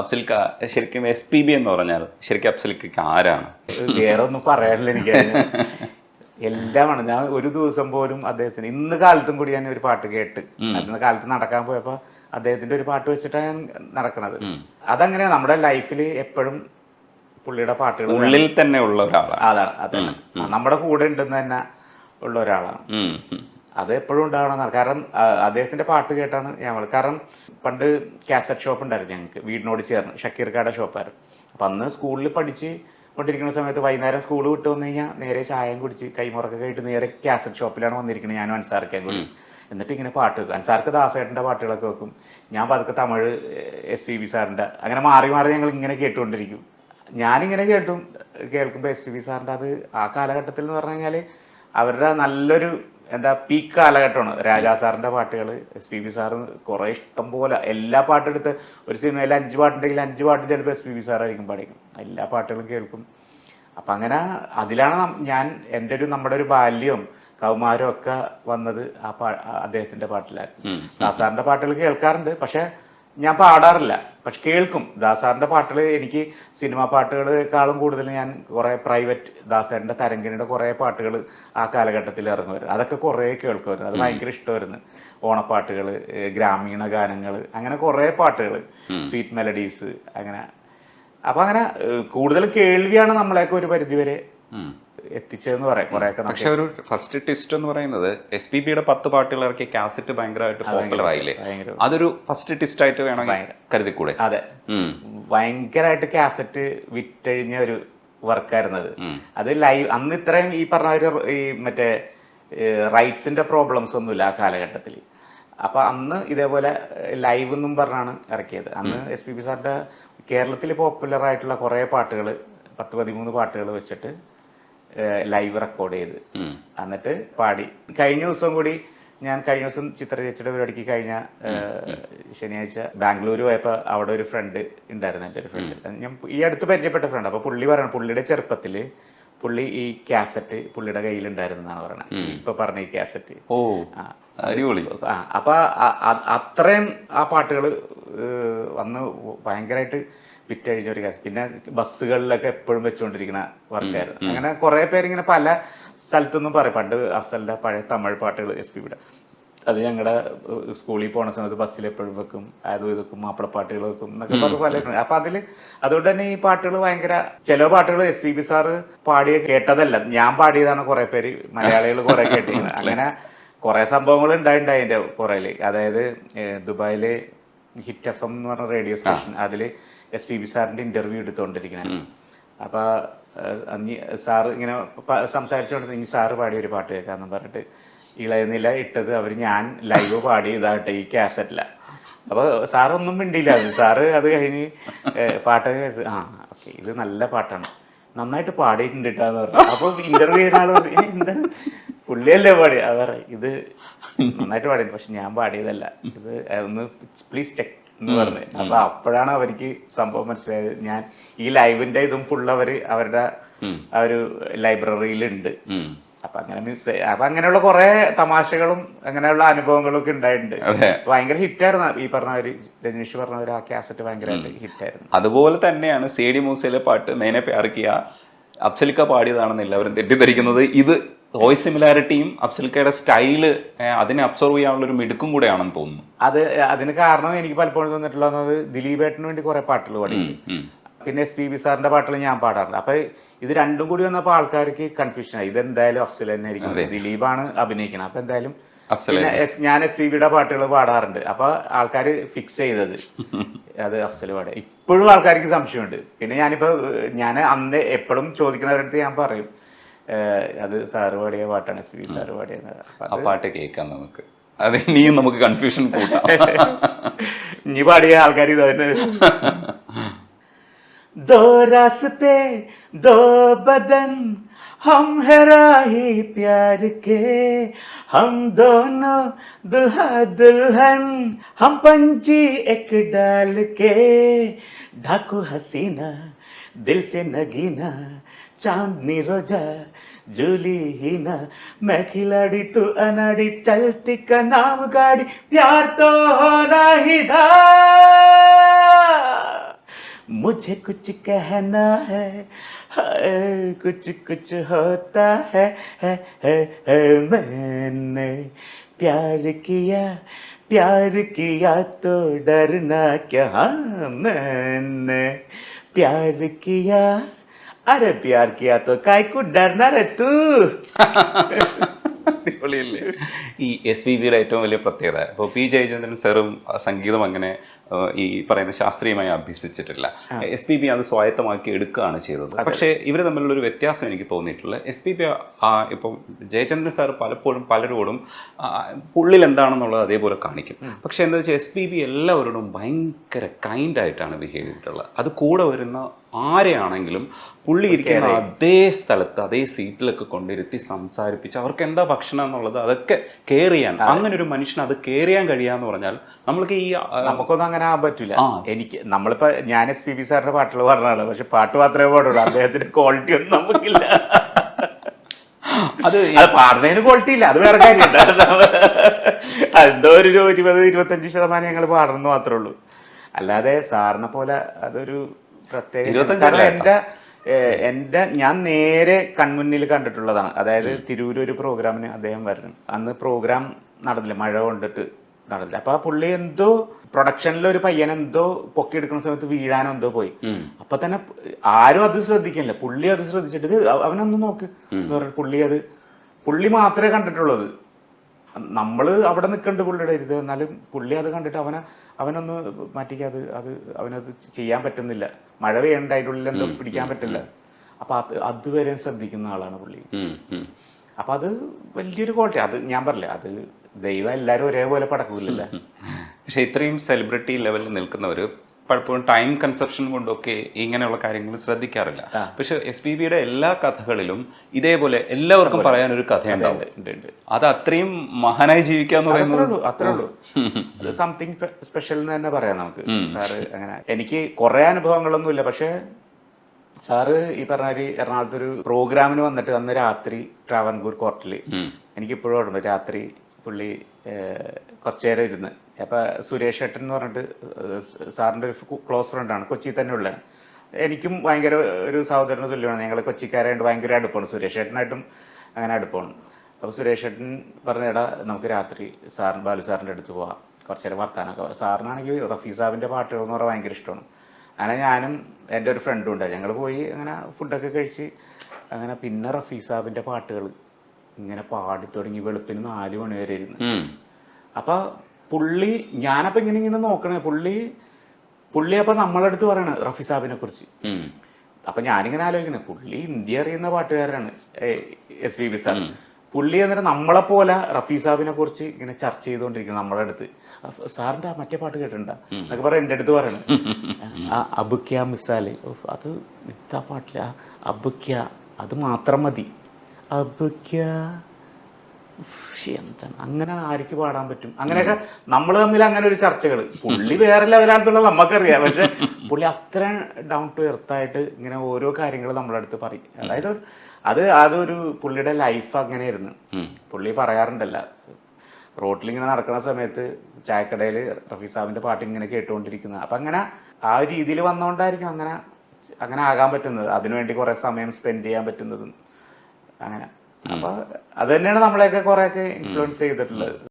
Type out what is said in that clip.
അഫ്സൽക്ക ശരിക്കും S P B എന്ന് പറഞ്ഞാൽ ശരിക്കും അഫ്സൽക്ക് ആരാണ്? വേറെ ഒന്നും പറയാനില്ല എനിക്ക് എല്ലാമാണ്. ഞാൻ ഒരു ദിവസം പോലും അദ്ദേഹത്തിന് ഇന്ന് കാലത്തും കൂടി ഞാൻ ഒരു പാട്ട് കേട്ട് അന്ന് കാലത്ത് നടക്കാൻ പോയപ്പോ അദ്ദേഹത്തിന്റെ ഒരു പാട്ട് വെച്ചിട്ടാണ് ഞാൻ നടക്കണത്. അതങ്ങനെയാ. നമ്മുടെ ലൈഫിൽ എപ്പോഴും പുള്ളിയുടെ പാട്ടുകൾ ഉള്ളിൽ തന്നെ ഉള്ള ഒരാളാണ്. അതാണ് അതാണ്. നമ്മുടെ കൂടെ ഉണ്ടെന്ന് തന്നെ ഉള്ള ഒരാളാണ്. അത് എപ്പോഴും ഉണ്ടാവണമെന്നാണ്. കാരണം അദ്ദേഹത്തിന്റെ പാട്ട് കേട്ടാണ് ഞാൻ വള- കാരണം പണ്ട് കാസറ്റ് ഷോപ്പ് ഉണ്ടായിരുന്നു ഞങ്ങൾക്ക്. വീടിനോട് ചേർന്ന്. ഷക്കീർക്കാടെ ഷോപ്പായിരുന്നു അപ്പം അന്ന് സ്കൂളിൽ പഠിച്ച് കൊണ്ടിരിക്കുന്ന സമയത്ത് വൈകുന്നേരം സ്കൂൾ വിട്ട് വന്നു കഴിഞ്ഞാൽ നേരെ ചായം കുടിച്ച് കൈമുറക്കൊക്കെ ആയിട്ട് നേരെ കാസറ്റ് ഷോപ്പിലാണ് വന്നിരിക്കുന്നത് ഞാനും അൻസാർക്കാൻ കൂടി. എന്നിട്ട് ഇങ്ങനെ പാട്ട് വെക്കും അൻസാർക്ക് ദാസേട്ടന്റെ പാട്ടുകളൊക്കെ വെക്കും ഞാൻ പതുക്കെ തമിഴ് എസ് പി ബി സാറിന്റെ അങ്ങനെ മാറി മാറി ഞങ്ങൾ ഇങ്ങനെ കേട്ടുകൊണ്ടിരിക്കും. ഞാനിങ്ങനെ കേട്ടും കേൾക്കുമ്പോൾ എസ് പി ബി സാറിന്റെ അത് ആ കാലഘട്ടത്തിൽ എന്ന് പറഞ്ഞു കഴിഞ്ഞാൽ അവരുടെ നല്ലൊരു എന്താ പീക്ക് കാലഘട്ടമാണ്. രാജാ സാറിന്റെ പാട്ടുകൾ എസ് പി ബി സാറ് കുറേ ഇഷ്ടം പോലെ എല്ലാ പാട്ടും എടുത്ത് ഒരു സിനിമയിൽ അഞ്ച് പാട്ടുണ്ടെങ്കിൽ അഞ്ച് പാട്ട് ചിലപ്പോൾ എസ് പി ബി സാറായിരിക്കും പാടിക്കും എല്ലാ പാട്ടുകളും കേൾക്കും. അപ്പം അങ്ങനെ അതിലാണ് ഞാൻ എന്റെ ഒരു നമ്മുടെ ഒരു ബാല്യവും കൗമാരവും ഒക്കെ വന്നത് ആ പാ ആ അദ്ദേഹത്തിന്റെ പാട്ടിലായിരുന്നു. ദാസാറിന്റെ പാട്ടുകൾ കേൾക്കാറുണ്ട് പക്ഷെ ഞാൻ പാടാറില്ല. പക്ഷെ കേൾക്കും. ദാസാറിന്റെ പാട്ടുകൾ എനിക്ക് സിനിമാ പാട്ടുകളെക്കാളും കൂടുതൽ ഞാൻ കുറെ പ്രൈവറ്റ് ദാസാറിന്റെ തരംഗിണിയുടെ കുറെ പാട്ടുകൾ ആ കാലഘട്ടത്തിൽ ഇറങ്ങുമായിരുന്നു അതൊക്കെ കുറേ കേൾക്കുമായിരുന്നു അത് ഭയങ്കര ഇഷ്ടമായിരുന്നു. ഓണപ്പാട്ടുകൾ ഗ്രാമീണ ഗാനങ്ങൾ അങ്ങനെ കുറെ പാട്ടുകൾ സ്വീറ്റ് മെലഡീസ് അങ്ങനെ. അപ്പൊ അങ്ങനെ കൂടുതൽ കേൾവിയാണ് നമ്മളെയൊക്കെ ഒരു പരിധിവരെ. എത്തിച്ചതെന്ന് പറയാം. കുറെയൊക്കെ നമുക്ക് പക്ഷെ ഒരു ഫസ്റ്റ് ട്വിസ്റ്റ് എന്ന് പറയുന്നത് എസ് പി ബിയുടെ പത്ത് പാട്ടുകൾ ഇറക്കിയ കാസറ്റ് ഭയങ്കരമായിട്ട് പോപ്പുലർ ആയില്ലേ? അതൊരു ഫസ്റ്റ് ട്വിസ്റ്റ് ആയിട്ട് വേണമെങ്കിൽ കരുതിക്കൂടെ? അതെ. ഭയങ്കരമായിട്ട് കാസറ്റ് വിറ്റഴിഞ്ഞ ഒരു വർക്കായിരുന്നു അത്. അത് ലൈവ് അന്ന് ഇത്രയും ഈ പറഞ്ഞ ഒരു ഈ മറ്റേ റൈറ്റ്സിന്റെ പ്രോബ്ലംസ് ഒന്നുമില്ല ആ കാലഘട്ടത്തിൽ. അപ്പൊ അന്ന് ഇതേപോലെ ലൈവ് എന്നും പറഞ്ഞാണ് ഇറക്കിയത്. അന്ന് എസ് പി ബി സാറിന്റെ കേരളത്തിൽ പോപ്പുലർ ആയിട്ടുള്ള കുറേ പാട്ടുകൾ പത്ത് പതിമൂന്ന് പാട്ടുകൾ വെച്ചിട്ട് ലൈവ് റെക്കോർഡ് ചെയ്ത്. എന്നിട്ട് പാടി. കഴിഞ്ഞ ദിവസം കൂടി ഞാൻ കഴിഞ്ഞ ദിവസം ചിത്ര ചേച്ചിയുടെ പരിപാടിക്ക് കഴിഞ്ഞ ശനിയാഴ്ച ബാംഗ്ലൂർ പോയപ്പോൾ അവിടെ ഒരു ഫ്രണ്ട് ഉണ്ടായിരുന്നു എന്റെ ഒരു ഫ്രണ്ട് ഞാൻ ഈ അടുത്ത് പരിചയപ്പെട്ട ഫ്രണ്ട് അപ്പോൾ പുള്ളി പറയണം പുള്ളിയുടെ ചെറുപ്പത്തിൽ പുള്ളി ഈ കാസറ്റ് പുള്ളിയുടെ കയ്യിലുണ്ടായിരുന്നെന്നാണ് പറയണത്. ഇപ്പൊ പറഞ്ഞ ഈ കാസറ്റ് ഓ അടിപൊളി. അപ്പൊ അത്രയും ആ പാട്ടുകൾ വന്ന് ഭയങ്കരമായിട്ട് വിറ്റഴിഞ്ഞ ഒരു കാര്യം പിന്നെ ബസ്സുകളിലൊക്കെ എപ്പോഴും വെച്ചുകൊണ്ടിരിക്കുന്ന വർക്കായിരുന്നു. അങ്ങനെ കുറെ പേരിങ്ങനെ പല സ്ഥലത്തുനിന്നും പറയും. പണ്ട് അഫ്സലിന്റെ പഴയ തമിഴ് പാട്ടുകൾ എസ് പി വിടെ. അത് ഞങ്ങളുടെ സ്കൂളിൽ പോണ സമയത്ത് ബസ്സിൽ എപ്പോഴും വെക്കും. അതും ഇതൊക്കെ മാപ്പിളപ്പാട്ടുകൾ വെക്കും എന്നൊക്കെ പറഞ്ഞ് പല അപ്പൊ അതിൽ അതുകൊണ്ട് തന്നെ ഈ പാട്ടുകൾ ഭയങ്കര ചില പാട്ടുകൾ എസ് പി ബി സാറ് പാടിയ കേട്ടതല്ല. ഞാൻ പാടിയതാണ് കുറെ പേര് മലയാളികൾ കുറെ കേട്ടിരിക്കുന്നത് അങ്ങനെ കുറെ സംഭവങ്ങൾ ഉണ്ടായിട്ടുണ്ടായി അതിന്റെ പുറയിൽ അതായത് ദുബായിൽ ഹിറ്റ് എഫ് എം എന്ന് പറഞ്ഞ റേഡിയോ സ്റ്റേഷൻ അതിൽ എസ് പി ബി സാറിന്റെ ഇന്റർവ്യൂ എടുത്തുകൊണ്ടിരിക്കുന്നത് അപ്പൊ സാർ ഇങ്ങനെ സംസാരിച്ചുകൊണ്ട് ഇനി സാറ് പാടിയ ഒരു പാട്ട് കേൾക്കാന്ന് പറഞ്ഞിട്ട് ഇളയനില ഇട്ടത് അവർ ഞാൻ ലൈവ് പാടി ഇതാട്ടെ ഈ കാസറ്റില. അപ്പൊ സാറൊന്നും മിണ്ടിയില്ല. അത് സാറ് അത് കഴിഞ്ഞ് പാട്ട് കേട്ട് ആ ഓക്കെ ഇത് നല്ല പാട്ടാണ്. നന്നായിട്ട് പാടിയിട്ടുണ്ട് കേട്ടാന്ന് പറഞ്ഞു. അപ്പൊ ഇന്റർവ്യൂ ചെയ്യുന്ന ആൾ എന്താ പുള്ളിയല്ലേ പാടി അത് പറ. ഇത് നന്നായിട്ട് പാടി പക്ഷെ ഞാൻ പാടിയതല്ല. ഇത് ഒന്ന് പ്ലീസ് ചെക്ക് എന്ന് പറഞ്ഞു. അപ്പൊ അപ്പോഴാണ് അവർക്ക് സംഭവം മനസ്സിലായത്. ഞാൻ ഈ ലൈവിന്റെ ഇതും ഫുൾ അവർ അവരുടെ ആ ഒരു ലൈബ്രറിയിലുണ്ട്. അപ്പൊ അങ്ങനെ മീൻസ് അപ്പൊ അങ്ങനെയുള്ള കുറെ തമാശകളും അങ്ങനെയുള്ള അനുഭവങ്ങളും ഒക്കെ ഉണ്ടായിട്ടുണ്ട്. ഭയങ്കര ഹിറ്റായിരുന്നു. ഈ പറഞ്ഞ ഒരു രജനീഷ് പറഞ്ഞ ഒരു ആ കാസറ്റ് ഭയങ്കരമായിട്ട് ഹിറ്റായിരുന്നു. അതുപോലെ തന്നെയാണ് സേഡി ഡി മൂസയിലെ പാട്ട് മേനെ പ്യാർക്കിയ അഫ്സലിക്ക പാടിയതാണെന്ന് എല്ലാവരും തെറ്റിദ്ധരിക്കുന്നത്. ഇത് വോയിസ് സിമിലാരിറ്റിയും അഫ്സൽക്കയുടെ സ്റ്റൈൽ അതിനെ അബ്സർവ് ചെയ്യാനുള്ള ഒരു മിടുക്കും കൂടെയാണെന്ന് തോന്നുന്നു. അത് അതിന് കാരണം എനിക്ക് പലപ്പോഴും തോന്നിട്ടുള്ളത് ദിലീപേട്ടന് വേണ്ടി കുറെ പാട്ടുകൾ പാടി. പിന്നെ എസ് പി ബി സാറിന്റെ പാട്ടുകൾ ഞാൻ പാടാറുണ്ട്. അപ്പൊ ഇത് രണ്ടും കൂടി വന്നപ്പോൾ ആൾക്കാർക്ക് കൺഫ്യൂഷൻ ആയി. ഇത് എന്തായാലും അഫ്സൽ തന്നെ ആയിരിക്കും. ദിലീപാണ് അഭിനയിക്കണം. അപ്പൊ എന്തായാലും ഞാൻ എസ് പി ബിയുടെ പാട്ടുകൾ പാടാറുണ്ട്. അപ്പൊ ആൾക്കാർ ഫിക്സ് ചെയ്തത് അത് അഫ്സൽ പാടുക ഇപ്പോഴും ആൾക്കാർക്ക് സംശയമുണ്ട്. പിന്നെ ഞാനിപ്പോ ഞാൻ അന്ന് എപ്പോഴും ചോദിക്കുന്നവരടുത്ത് ഞാൻ പറയും. അത് സാറ് പാടിയ പാട്ടാണ് എസ് പി ബി സാറ് പാടിയത് അപ്പൊ ആ പാട്ട് കേൾക്കാം നമുക്ക് അത് ഇനിയും നമുക്ക് കൺഫ്യൂഷൻ കൂട്ടാം ഇനി പാടിയ ആൾക്കാർ ഇത് തന്നെ दो रास्ते दो बदन हम है राही प्यार के हम दोनों दुल्हा दुल्हन हम पंची एक डाल के ढाकू हसीना दिल से नगीना चांदनी रोजा झूली ही ना मैं खिलाड़ी तू अनाड़ी चलती का नाम गाड़ी। प्यार तो होना ही था। मुझे कुछ कहना है कुछ कुछ होता है, है, है, है। मैंने प्यार किया प्यार किया तो डरना क्या? हाँ, मैंने प्यार किया। अरे प्यार किया तो काय को डरना रे तू അടിപൊളിയല്ലേ ഈ എസ് വി ബിയുടെ ഏറ്റവും വലിയ പ്രത്യേകത ഇപ്പോൾ പി ജയചന്ദ്രൻ സാറും ആ, സംഗീതം അങ്ങനെ ആ, ഈ പറയുന്ന ശാസ്ത്രീയമായി അഭ്യസിച്ചിട്ടില്ല എസ് പി ബി അത് സ്വായത്തമാക്കി എടുക്കുകയാണ് ചെയ്തത് പക്ഷേ ഇവർ തമ്മിലുള്ള ഒരു വ്യത്യാസം എനിക്ക് തോന്നിയിട്ടുള്ളത് എസ് പി ബി ഇപ്പം ജയചന്ദ്രൻ സാർ പലപ്പോഴും പലരോടും ആ, പുള്ളിൽ എന്താണെന്നുള്ളത് അതേപോലെ കാണിക്കും പക്ഷെ എന്താ വെച്ചാൽ എസ് പി ബി എല്ലാവരോടും ഭയങ്കര കൈൻഡ് ആയിട്ടാണ് ബിഹേവ് ചെയ്തിട്ടുള്ളത് അത് കൂടെ വരുന്ന ആരെയാണെങ്കിലും പുള്ളി ഇരിക്കുന്ന അതേ സ്ഥലത്ത് അതേ സീറ്റിലൊക്കെ കൊണ്ടിരുത്തി സംസാരിപ്പിച്ച് അവർക്ക് എന്താ ഭക്ഷണം എന്നുള്ളത് അതൊക്കെ കെയർ ചെയ്യാൻ. അങ്ങനെ ഒരു മനുഷ്യന് അത് കെയർ ചെയ്യാൻ കഴിയാന്ന് പറഞ്ഞാൽ നമ്മൾക്ക് ഈ നമുക്കൊന്നും അങ്ങനെ ആകാൻ പറ്റില്ല എനിക്ക് നമ്മളിപ്പോ ഞാൻ എസ് പി ബി സാറിന്റെ പാട്ടുകൾ പറഞ്ഞതാണ് പക്ഷെ പാട്ട് മാത്രമേ പാടുള്ളൂ. അദ്ദേഹത്തിന്റെ ക്വാളിറ്റി ഒന്നും നമുക്കില്ല. അത് അത് പാടുന്നതിന് ക്വാളിറ്റി ഇല്ല. അത് വേറെ കാര്യമുണ്ട്. എന്തോ ഒരു ഇരുപത് ഇരുപത്തഞ്ച് ശതമാനം ഞങ്ങൾ പാടുന്നു മാത്രമേ ഉള്ളൂ. അല്ലാതെ സാറിനെ പോലെ അതൊരു പ്രത്യേക ഇരുപത്തഞ്ചല്ല എന്റെ എന്റെ ഞാൻ നേരെ കൺമുന്നിൽ കണ്ടിട്ടുള്ളതാണ്. അതായത് തിരൂര് ഒരു പ്രോഗ്രാമിന് അദ്ദേഹം വരണം. അന്ന് പ്രോഗ്രാം നടന്നില്ല. മഴ കൊണ്ടിട്ട് നടന്നില്ല. അപ്പൊ ആ പുള്ളി എന്തോ പ്രൊഡക്ഷനിൽ ഒരു പയ്യൻ എന്തോ പൊക്കി എടുക്കുന്ന സമയത്ത് വീഴാനോ എന്തോ പോയി. അപ്പൊ തന്നെ ആരും അത് ശ്രദ്ധിക്കില്ല പുള്ളി അത് ശ്രദ്ധിച്ചിട്ട് അവനൊന്ന് നോക്ക്. പുള്ളി അത് പുള്ളി മാത്രമേ കണ്ടിട്ടുള്ളത്. നമ്മൾ അവിടെ നിൽക്കേണ്ട പുള്ളിയുടെ ഇരുത് എന്നാലും പുള്ളി അത് കണ്ടിട്ട് അവനെ അവനൊന്ന് മാറ്റിക്കാത് അത് അത് അവനത് ചെയ്യാൻ പറ്റുന്നില്ല. മഴ പെയ്യണ്ട അതിന്റെ ഉള്ളിൽ എന്തോ പിടിക്കാൻ പറ്റില്ല. അപ്പൊ അത് അതുവരെ ശ്രദ്ധിക്കുന്ന ആളാണ് പുള്ളി. അപ്പൊ അത് വലിയൊരു ക്വാളിറ്റി അത് ഞാൻ പറഞ്ഞില്ല അത് ദൈവം എല്ലാരും ഒരേപോലെ പടക്കൂലല്ലേ? പക്ഷെ ഇത്രയും സെലിബ്രിറ്റി ലെവലിൽ നിൽക്കുന്നവർ പലപ്പോഴും ടൈം കൺസെപ്ഷൻ കൊണ്ടൊക്കെ ഇങ്ങനെയുള്ള കാര്യങ്ങൾ ശ്രദ്ധിക്കാറില്ല. പക്ഷെ എസ് പി ബിയുടെ എല്ലാ കഥകളിലും ഇതേപോലെ എല്ലാവർക്കും പറയാൻ ഒരു കഥയുണ്ടാവും. അത് അത്രയും മഹാനായി ജീവിക്കാൻ പറയുന്നത് അത്രേ ഉള്ളൂ അത് സംതിങ് സ്പെഷ്യൽ എന്ന് തന്നെ പറയാം നമുക്ക്. സാറ് അങ്ങനെ എനിക്ക് കുറെ അനുഭവങ്ങളൊന്നും ഇല്ല. പക്ഷെ സാറ് ഈ പറഞ്ഞ എറണാകുളത്ത് ഒരു പ്രോഗ്രാമിന് വന്നിട്ട് അന്ന് രാത്രി ട്രാവൻകൂർ കോർട്ടിൽ എനിക്കിപ്പോഴും എനിക്ക് ഇപ്പോഴും ഓർമ്മ രാത്രി പുള്ളി കുറച്ച് നേരം ഇരുന്ന് അപ്പൊ സുരേഷ് ഏട്ടൻ എന്ന് പറഞ്ഞിട്ട് സാറിന്റെ സാറിന്റെ ഒരു ക്ലോസ് ഫ്രണ്ടാണ് കൊച്ചി തന്നെ ഉള്ളതാണ് എനിക്കും ഭയങ്കര ഒരു സഹോദരന് തുല്യമാണ്. ഞങ്ങൾ കൊച്ചിക്കാരായിട്ട് ഭയങ്കര അടുപ്പമാണ് സുരേഷ് ഏട്ടനായിട്ടും അങ്ങനെ അടുപ്പമാണ് അപ്പോൾ സുരേഷ് ഏട്ടൻ പറഞ്ഞ എടാ നമുക്ക് രാത്രി സാറിന് ബാലു സാറിന്റെ അടുത്ത് പോവാം. കുറച്ച് നേരം വർത്താനൊക്കെ പറയാം." സാറിനാണെങ്കിൽ റഫീ സാബിന്റെ പാട്ടുകൾ എന്ന് പറഞ്ഞാൽ ഭയങ്കര ഇഷ്ടമാണ് അങ്ങനെ ഞാനും എന്റെ ഒരു ഫ്രണ്ടും ഉണ്ടായി ഞങ്ങൾ പോയി അങ്ങനെ ഫുഡൊക്കെ കഴിച്ച് അങ്ങനെ പിന്നെ റഫീ സാബിന്റെ പാട്ടുകൾ ഇങ്ങനെ പാടി തുടങ്ങി വെളുപ്പിന് നാല് മണി വരെ ഇരുന്ന്. ഉം. പുള്ളി ഞാനപ്പോ ഇങ്ങനെ ഇങ്ങനെ നോക്കണേ. പുള്ളി പുള്ളി അപ്പൊ നമ്മളടുത്ത് പറയണ റഫി സാബിനെ കുറിച്ച്. അപ്പൊ ഞാനിങ്ങനെ ആലോചിക്കണേ പുള്ളി ഇന്ത്യ അറിയുന്ന പാട്ടുകാരാണ് എസ് പി ബി സാർ പുള്ളി എന്നിട്ട് നമ്മളെ പോലെ റഫി സാബിനെ കുറിച്ച് ഇങ്ങനെ ചർച്ച ചെയ്തുകൊണ്ടിരിക്കണം നമ്മളെ അടുത്ത്. സാറിന്റെ ആ മറ്റേ പാട്ട് കേട്ടിട്ടുണ്ട? എന്നൊക്കെ പറയാം എന്റെ അടുത്ത് പറയണ. അബുക്യ മിസാൽ. അത് മിത്താ പാട്ടില്ല അബുക്യ അത് മാത്രം മതി. അബുക്യ എന്താണ്? അങ്ങനെ ആർക്ക് പാടാൻ പറ്റും? അങ്ങനെയൊക്കെ നമ്മൾ തമ്മിൽ അങ്ങനെ ഒരു ചർച്ചകൾ പുള്ളി വേറെ ലെവലാണെന്നുള്ളത് നമുക്കറിയാം. പക്ഷെ പുള്ളി അത്ര ഡൗൺ ടു എർത്തായിട്ട് ഇങ്ങനെ ഓരോ കാര്യങ്ങൾ നമ്മളെ അടുത്ത് പറയും. അതായത് അത് അതൊരു പുള്ളിയുടെ ലൈഫ് അങ്ങനെയായിരുന്നു. പുള്ളി പറയാറുണ്ടല്ല റോട്ടിൽ ഇങ്ങനെ നടക്കുന്ന സമയത്ത് ചായക്കടയിൽ റഫീ സാബിന്റെ പാട്ട് ഇങ്ങനെ കേട്ടുകൊണ്ടിരിക്കുന്നത് അപ്പൊ അങ്ങനെ ആ രീതിയിൽ വന്നുകൊണ്ടായിരിക്കും അങ്ങനെ അങ്ങനെ ആകാൻ പറ്റുന്നത്. അതിനുവേണ്ടി കുറെ സമയം സ്പെൻഡ് ചെയ്യാൻ പറ്റുന്നതും. അങ്ങനെ. അപ്പൊ അത് തന്നെയാണ് നമ്മളെയൊക്കെ കുറെയൊക്കെ ഇൻഫ്ലുവൻസ് ചെയ്തിട്ടുള്ളത്.